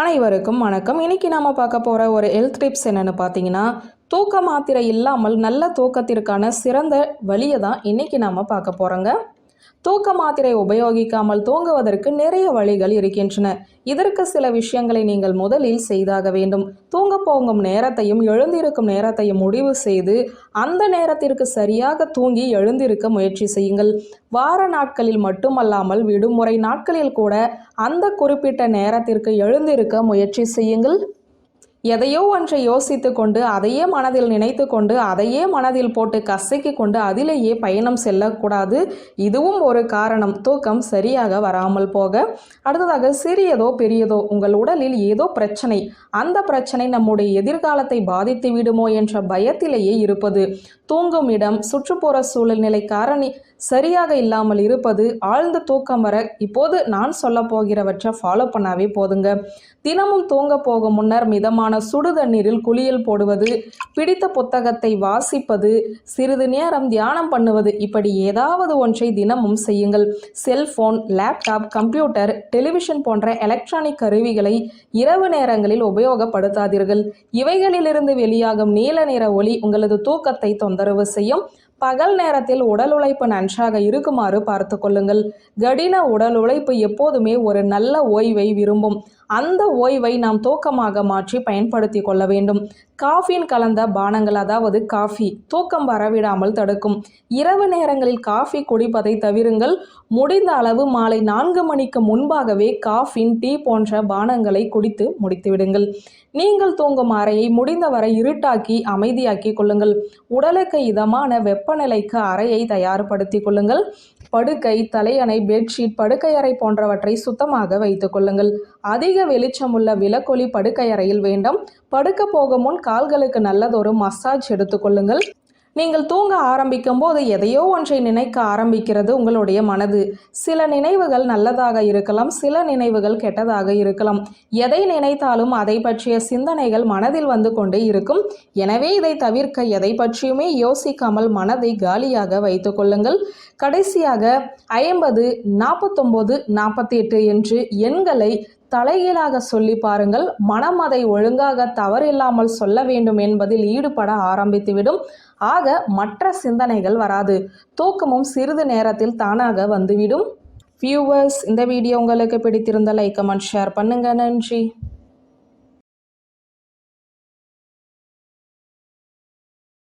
அனைவருக்கும் வணக்கம். இன்னைக்கு நாம பார்க்க போற ஒரு ஹெல்த் டிப்ஸ் என்னன்னு பார்த்தீங்கன்னா தூக்க மாத்திரை இல்லாமல் நல்ல தூக்கத்திற்கான சிறந்த வழியை தான் இன்னைக்கு நாம பார்க்க போறோங்க. தூக்க மாத்திரை உபயோகிக்காமல் தூங்குவதற்கு நிறைய வழிகள் இருக்கின்றன. இதற்கு சில விஷயங்களை நீங்கள் முதலில் செய்தாக வேண்டும். தூங்க போகும் நேரத்தையும் எழுந்திருக்கும் நேரத்தையும் முடிவு செய்து அந்த நேரத்திற்கு சரியாக தூங்கி எழுந்திருக்க முயற்சி செய்யுங்கள். வார நாட்களில் மட்டுமல்லாமல் விடுமுறை நாட்களில் கூட அந்த குறிப்பிட்ட நேரத்திற்கு எழுந்திருக்க முயற்சி செய்யுங்கள். எதையோ ஒன்றை யோசித்து கொண்டு அதையே மனதில் நினைத்து கொண்டு அதையே மனதில் போட்டு கசக்கி கொண்டு அதிலேயே பயணம் செல்லக்கூடாது. இதுவும் ஒரு காரணம். தூக்கம் சரியாக வராமல் போக. அடுத்ததாக சிறியதோ பெரியதோ உங்கள் உடலில் ஏதோ பிரச்சனை. அந்த பிரச்சனை நம்முடைய எதிர்காலத்தை பாதித்து விடுமோ என்ற பயத்திலேயே இருப்பது. தூங்கும் இடம் சுற்றுப்புற சூழ்நிலை காரணி சரியாக இல்லாமல் இருப்பது ஆழ்ந்த தூக்கம் வர இப்போது நான் சொல்ல போகிறவற்றை ஃபாலோ பண்ணாவே போதுங்க. தினமும் தூங்க போகும் முன்னர் மிதமான சுடு தண்ணீரில் குளியல் போடுவது பிடித்த புத்தகத்தை வாசிப்பது சிறிது நேரம் தியானம் பண்ணுவது இப்படி ஏதாவது ஒன்றை தினமும் செய்யுங்கள். செல்போன் லேப்டாப் கம்ப்யூட்டர் டெலிவிஷன் போன்ற எலக்ட்ரானிக் கருவிகளை இரவு நேரங்களில் உபயோகப்படுத்தாதீர்கள். இவைகளிலிருந்து வெளியாகும் நீல நிற ஒளி உங்களது தூக்கத்தை தொந்தரவு செய்யும். பகல் நேரத்தில் உடல் உழைப்பு நன்றாக இருக்குமாறு பார்த்து கொள்ளுங்கள். கடின உடல் உழைப்பு எப்போதுமே ஒரு நல்ல ஓய்வை விரும்பும். அந்த ஓய்வை நாம் தூக்கமாக மாற்றி பயன்படுத்தி கொள்ள வேண்டும். காஃபின் கலந்த பானங்கள் அதாவது காஃபி தூக்கம் வரவிடாமல் தடுக்கும். இரவு நேரங்களில் காஃபி குடிப்பதை தவிருங்கள். முடிந்த அளவு மாலை நான்கு மணிக்கு முன்பாகவே காஃபின் டீ போன்ற பானங்களை குடித்து முடித்துவிடுங்கள். நீங்கள் தூங்கும் அறையை முடிந்தவரை இருட்டாக்கி அமைதியாக்கி கொள்ளுங்கள். உடலுக்கு இதமான வெப்பநிலைக்கு அறையை தயார்படுத்திக் கொள்ளுங்கள். படுக்கை தலையணை பெட்ஷீட் படுக்கையறை போன்றவற்றை சுத்தமாக வைத்துக் கொள்ளுங்கள். அதிக வெளிச்சமுள்ள விலக்கொலி படுக்கை அறையில் வேண்டாம். படுக்க போகும் முன் கால்களுக்கு நல்லதொரு மசாஜ் எடுத்துக்கொள்ளுங்கள் நீங்கள் தூங்க ஆரம்பிக்கும் போது எதையோ ஒன்றை நினைக்க ஆரம்பிக்கிறது உங்களுடைய மனது. சில நினைவுகள் நல்லதாக இருக்கலாம் சில நினைவுகள் கெட்டதாக இருக்கலாம். எதை நினைத்தாலும் அதை பற்றிய சிந்தனைகள் மனதில் வந்து கொண்டே இருக்கும். எனவே இதை தவிர்க்க எதை பற்றியுமே யோசிக்காமல் மனதை காலியாக வைத்து கொள்ளுங்கள். கடைசியாக ஐம்பது நாற்பத்தொம்போது நாற்பத்தி எட்டு என்று எண்களை தலைகீழாக சொல்லி பாருங்கள். மனம் அதை ஒழுங்காக தவறில்லாமல் சொல்ல வேண்டும் என்பதில் ஈடுபட ஆரம்பித்துவிடும். ஆக மற்ற சிந்தனைகள் வராது. தூக்கமும் சிறிது நேரத்தில் தானாக வந்துவிடும். வியூவர்ஸ் இந்த வீடியோ உங்களுக்கு பிடித்திருந்த லைக் கமெண்ட் ஷேர் பண்ணுங்க. நன்றி.